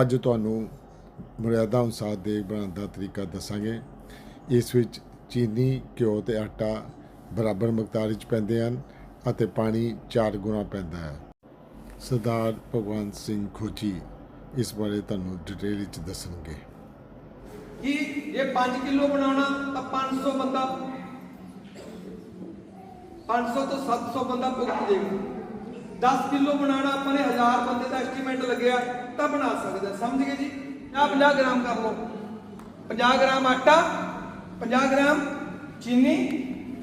ਅੱਜ ਤੁਹਾਨੂੰ ਮਰਿਆਦਾ ਅਨੁਸਾਰ ਦੇਗ ਬਣਾਉਣ ਦਾ ਤਰੀਕਾ ਦੱਸਾਂਗੇ। ਇਸ ਵਿੱਚ ਚੀਨੀ, ਘਿਓ ਤੇ ਆਟਾ ਬਰਾਬਰ ਮਿਕਦਾਰ ਵਿੱਚ ਪੈਂਦੇ ਹਨ ਅਤੇ ਪਾਣੀ 4 ਗੁਣਾ ਪੈਂਦਾ ਹੈ। ਸਰਦਾਰ ਭਗਵੰਤ ਸਿੰਘ ਖੋਜੀ ਇਸ ਬਾਰੇ ਤੁਹਾਨੂੰ ਡਿਟੇਲ ਵਿੱਚ ਦੱਸਣਗੇ। ਕਿ ਜੇ 5 ਕਿਲੋ ਬਣਾਉਣਾ ਤਾਂ 500 ਬੰਦਾ 500 ਤੋਂ 700 ਬੰਦਾ ਭੁਗਤ ਜਾਏਗਾ 10 ਕਿਲੋ ਬਣਾਉਣਾ ਆਪਾਂ ਨੇ 1000 ਬੰਦੇ ਦਾ ਐਸਟੀਮੇਟ ਲੱਗਿਆ, ਤਾਂ ਬਣਾ ਸਕਦਾ ਸਮਝ ਗਏ ਜੀ? ਆ 50 ਗ੍ਰਾਮ ਕਰ ਲਓ। 50 ਗ੍ਰਾਮ ਆਟਾ 50 ਗ੍ਰਾਮ ਚੀਨੀ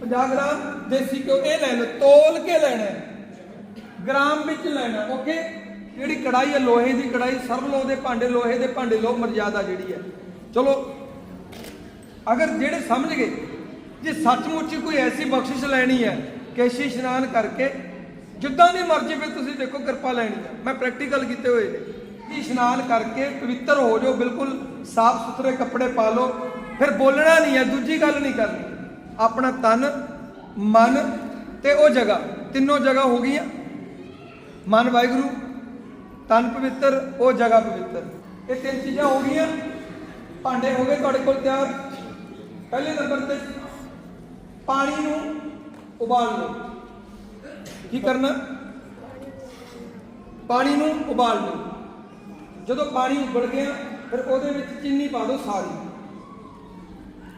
50 ਗ੍ਰਾਮ ਦੇਸੀ ਘਿਓ, ਇਹ ਲੈ ਲਓ, ਤੋਲ ਕੇ ਲੈਣਾ ਗ੍ਰਾਮ ਵਿੱਚ ਲੈਣਾ, ਓਕੇ? ਜਿਹੜੀ ਕੜਾਈ ਹੈ, ਲੋਹੇ ਦੀ ਕੜਾਈ ਸਰਵ ਲੋ ਦੇ ਭਾਂਡੇ, ਲੋਹੇ ਦੇ ਭਾਂਡੇ ਲੋ ਮਰਜ਼ਾਦਾ ਜਿਹੜੀ ਹੈ। ਚਲੋ, ਅਗਰ ਜਿਹੜੇ ਸਮਝ ਗਏ, ਜੇ ਸੱਚਮੁੱਚ ਕੋਈ ਐਸੀ ਬਖਸ਼ਿਸ਼ ਲੈਣੀ ਹੈ, ਕੇਸ਼ੀ ਇਸ਼ਨਾਨ ਕਰਕੇ ਜਿੱਦਾਂ ਦੀ ਮਰਜ਼ੀ ਫਿਰ ਤੁਸੀਂ ਦੇਖੋ ਕਿਰਪਾ ਲੈਣੀ ਹੈ ਮੈਂ ਪ੍ਰੈਕਟੀਕਲ ਕੀਤੇ ਹੋਏ ਨੇ। ਕਿ ਇਸ਼ਨਾਨ ਕਰਕੇ ਪਵਿੱਤਰ ਹੋ ਜਾਓ, ਬਿਲਕੁਲ ਸਾਫ਼ ਸੁਥਰੇ ਕੱਪੜੇ ਪਾ ਲਓ। ਫਿਰ ਬੋਲਣਾ ਨਹੀਂ ਹੈ ਦੂਜੀ ਗੱਲ ਨਹੀਂ ਕਰਨੀ। ਆਪਣਾ ਤਨ, ਮਨ ਤੇ ਉਹ ਜਗ੍ਹਾ, ਤਿੰਨੋਂ ਜਗ੍ਹਾ ਹੋ ਗਈਆਂ। ਮਨ ਵਾਹਿਗੁਰੂ, ਤਨ ਪਵਿੱਤਰ, ਉਹ ਜਗ੍ਹਾ ਪਵਿੱਤਰ। ਇਹ ਤਿੰਨ ਚੀਜ਼ਾਂ ਹੋ ਗਈਆਂ। ਭਾਂਡੇ ਹੋ ਗਏ ਤੁਹਾਡੇ ਕੋਲ ਤਿਆਰ। ਪਹਿਲੇ ਨੰਬਰ ਤੇ ਪਾਣੀ ਨੂੰ ਉਬਾਲ ਲਓ। ਕੀ ਕਰਨਾ? ਪਾਣੀ ਨੂੰ ਉਬਾਲ ਲਓ। ਜਦੋਂ ਪਾਣੀ ਉਬਲ ਗਿਆ, ਫਿਰ ਉਹਦੇ ਵਿੱਚ ਚੀਨੀ ਪਾ ਦਿਓ ਸਾਰੀ।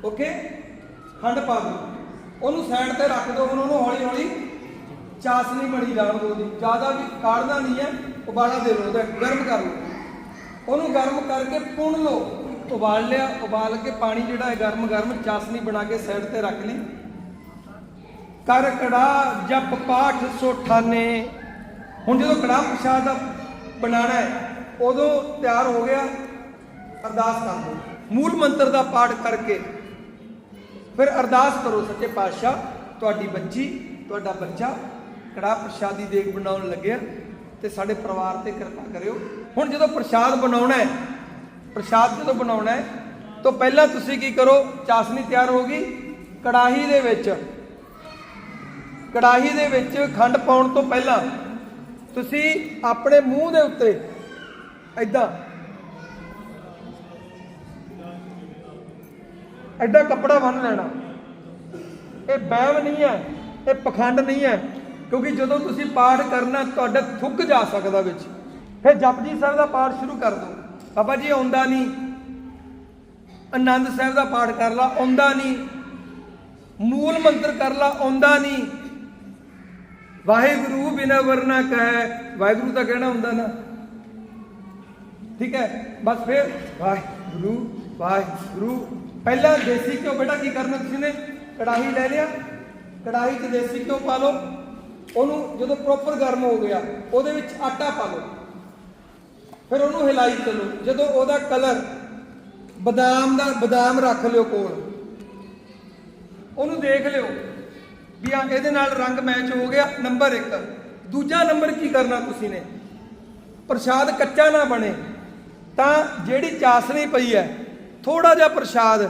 ਓਕੇ? ਖੰਡ ਪਾ ਦਿਓ। ਉਹਨੂੰ ਸਾਈਡ ਤੇ ਰੱਖ ਦਿਓ, ਹੁਣ ਉਹਨੂੰ ਹੌਲੀ ਹੌਲੀ ਚਾਸਨੀ ਬਣੀ ਜਾਣ ਦਿਓ ਉਹਦੀ। ਜ਼ਿਆਦਾ ਵੀ ਕਾੜਨਾ ਨਹੀਂ ਹੈ, ਉਬਾਲਾ ਦੇ ਲਓ ਉਹਦਾ ਗਰਮ ਕਰ ਲਓ। ਉਹਨੂੰ ਗਰਮ ਕਰਕੇ ਪੁਣ ਲਓ। ਉਬਾਲ ਲਿਆ, ਉਬਾਲ ਕੇ ਪਾਣੀ ਜਿਹੜਾ ਹੈ ਗਰਮ ਗਰਮ ਚਾਸਨੀ ਬਣਾ ਕੇ ਸਾਈਡ ਤੇ ਰੱਖ ਲਈ। ਕਰ ਕੜਾ ਜਪ ਪਾਠ ਸੋਠਾਨੇ ਹੁਣ ਜਦੋਂ ਕੜਾ ਪ੍ਰਸ਼ਾਦ ਦਾ ਬਣਾਣਾ ਹੈ, ਉਦੋਂ ਤਿਆਰ ਹੋ ਗਿਆ, ਅਰਦਾਸ ਕਰ ਲਓ। ਮੂਲ ਮੰਤਰ ਦਾ ਪਾਠ ਕਰਕੇ ਫਿਰ ਅਰਦਾਸ ਕਰੋ, ਸੱਚੇ ਪਾਤਸ਼ਾਹ, ਤੁਹਾਡੀ ਬੱਚੀ, ਤੁਹਾਡਾ ਬੱਚਾ ਕੜਾ ਪ੍ਰਸ਼ਾਦੀ ਦੇਗ ਬਣਾਉਣ ਲੱਗਿਆ ਤੇ ਸਾਡੇ ਪਰਿਵਾਰ ਤੇ ਕਿਰਪਾ ਕਰਿਓ। ਹੁਣ ਜਦੋਂ ਪ੍ਰਸ਼ਾਦ ਬਣਾਉਣਾ ਹੈ, ਪ੍ਰਸ਼ਾਦ ਜਦੋਂ ਬਣਾਉਣਾ ਹੈ, ਤਾਂ ਪਹਿਲਾਂ ਤੁਸੀਂ ਕੀ ਕਰੋ, ਚਾਸਨੀ ਤਿਆਰ ਹੋ ਗਈ, ਕੜਾਹੀ ਦੇ ਵਿੱਚ ਕੜਾਹੀ ਦੇ ਵਿੱਚ ਖੰਡ ਪਾਉਣ ਤੋਂ ਪਹਿਲਾਂ ਤੁਸੀਂ ਆਪਣੇ ਮੂੰਹ ਦੇ ਉੱਤੇ ਐਦਾਂ ਐਡਾ ਕੱਪੜਾ ਬੰਨ ਲੈਣਾ। ਇਹ ਬੈਵ ਨਹੀਂ ਹੈ, ਇਹ ਪਖੰਡ ਨਹੀਂ ਹੈ, ਕਿਉਂਕਿ ਜਦੋਂ ਤੁਸੀਂ ਪਾਠ ਕਰਨਾ, ਤੁਹਾਡਾ ਥੁੱਕ ਜਾ ਸਕਦਾ ਵਿੱਚ। ਫਿਰ ਜਪਜੀ ਸਾਹਿਬ ਦਾ ਪਾਠ ਸ਼ੁਰੂ ਕਰ ਦਿਓ। ਬਾਬਾ ਜੀ, ਆਉਂਦਾ ਨਹੀਂ। ਆਨੰਦ ਸਾਹਿਬ ਦਾ ਪਾਠ ਕਰ ਲਾ, ਆਉਂਦਾ ਨਹੀਂ। ਮੂਲ ਮੰਤਰ ਕਰ ਲਾ, ਆਉਂਦਾ ਨਹੀਂ। ਵਾਹਿਗੁਰੂ ਬਿਨਾ ਵਰਨਾ ਕਹੈ। ਵਾਹਿਗੁਰੂ ਤਾਂ ਕਹਿਣਾ ਹੁੰਦਾ ਨਾ। ਠੀਕ ਹੈ? ਬਸ ਫਿਰ ਵਾਹਿਗੁਰੂ ਵਾਹਿਗੁਰੂ। ਪਹਿਲਾਂ ਦੇਸੀ ਘਿਓ ਬੇਟਾ ਕੀ ਕਰਨਾ ਤੁਸੀਂ ਨੇ? ਕੜਾਹੀ ਲੈ ਲਿਆ। ਕੜਾਹੀ 'ਚ ਦੇਸੀ ਘਿਓ ਪਾ ਲਓ। ਉਹਨੂੰ ਜਦੋਂ ਪ੍ਰੋਪਰ ਗਰਮ ਹੋ ਗਿਆ, ਉਹਦੇ ਵਿੱਚ ਆਟਾ ਪਾ ਲਓ। ਫਿਰ ਉਹਨੂੰ ਹਿਲਾਈ ਚੱਲੋ। ਜਦੋਂ ਉਹਦਾ ਕਲਰ ਬਦਾਮ ਦਾ, ਬਦਾਮ ਰੱਖ ਲਿਓ ਕੋਲ। ਉਹਨੂੰ ਦੇਖ ਲਿਓ। ਵੀ ਆ ਇਹਦੇ ਨਾਲ ਰੰਗ ਮੈਚ ਹੋ ਗਿਆ ਨੰਬਰ 1 ਦੂਜਾ ਨੰਬਰ ਕੀ ਕਰਨਾ ਤੁਸੀਂ ਨੇ? ਪ੍ਰਸ਼ਾਦ ਕੱਚਾ ਨਾ ਬਣੇ, ਤਾਂ ਜਿਹੜੀ ਚਾਸਣੀ ਪਈ ਹੈ ਥੋੜਾ ਜਿਹਾ ਪ੍ਰਸ਼ਾਦ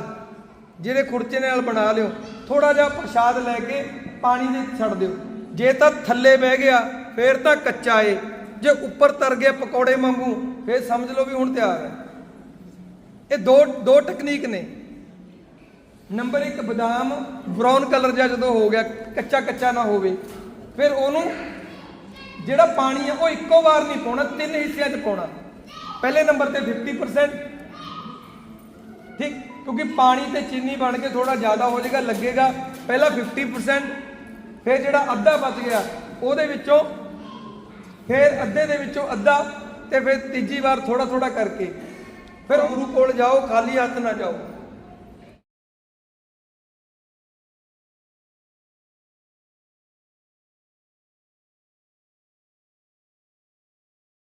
ਜਿਹੜੇ ਖੁਰਚੇ ਨਾਲ ਬਣਾ ਲਿਓ ਥੋੜਾ ਜਿਹਾ ਪ੍ਰਸ਼ਾਦ ਲੈ ਕੇ ਪਾਣੀ ਦੇ ਛੱਡ ਦਿਓ। ਜੇ ਤਾਂ ਥੱਲੇ ਬਹਿ ਗਿਆ, ਫੇਰ ਤਾਂ ਕੱਚਾ ਏ। ਜੇ ਉੱਪਰ ਤਰ ਗਿਆ ਪਕੌੜੇ ਵਾਂਗੂ, ਫੇਰ ਸਮਝ ਲਓ ਵੀ ਹੁਣ ਤਿਆਰ ਹੈ। ਇਹ ਦੋ ਦੋ ਟੈਕਨੀਕ ਨੇ। ਨੰਬਰ 1 ਬਦਾਮ ਬ੍ਰਾਊਨ ਕਲਰ ਜਿਹਾ ਜਦੋਂ ਹੋ ਗਿਆ, ਕੱਚਾ ਕੱਚਾ ਨਾ ਹੋਵੇ, ਫਿਰ ਉਹਨੂੰ ਜਿਹੜਾ ਪਾਣੀ ਆ ਉਹ ਇੱਕੋ ਵਾਰ ਨਹੀਂ ਪਾਉਣਾ, ਤਿੰਨ ਹਿੱਸਿਆਂ 'ਚ ਪਾਉਣਾ। ਪਹਿਲੇ ਨੰਬਰ ਤੇ 50% ਠੀਕ? ਕਿਉਂਕਿ ਪਾਣੀ ਤੇ ਚੀਨੀ ਬਣ ਕੇ ਥੋੜਾ ਜ਼ਿਆਦਾ ਹੋ ਜਾਏਗਾ, ਲੱਗੇਗਾ, ਪਹਿਲਾਂ 50% ਫਿਰ ਜਿਹੜਾ ਅੱਧਾ ਬਚ ਗਿਆ, ਉਹਦੇ ਵਿੱਚੋਂ ਫਿਰ ਅੱਧੇ ਦੇ ਵਿੱਚੋਂ ਅੱਧਾ ਤੇ ਫਿਰ ਤੀਜੀ ਵਾਰ ਥੋੜਾ ਥੋੜਾ ਕਰਕੇ। ਫਿਰ ਗੁਰੂ ਕੋਲ ਜਾਓ, ਖਾਲੀ ਹੱਥ ਨਾ ਜਾਓ।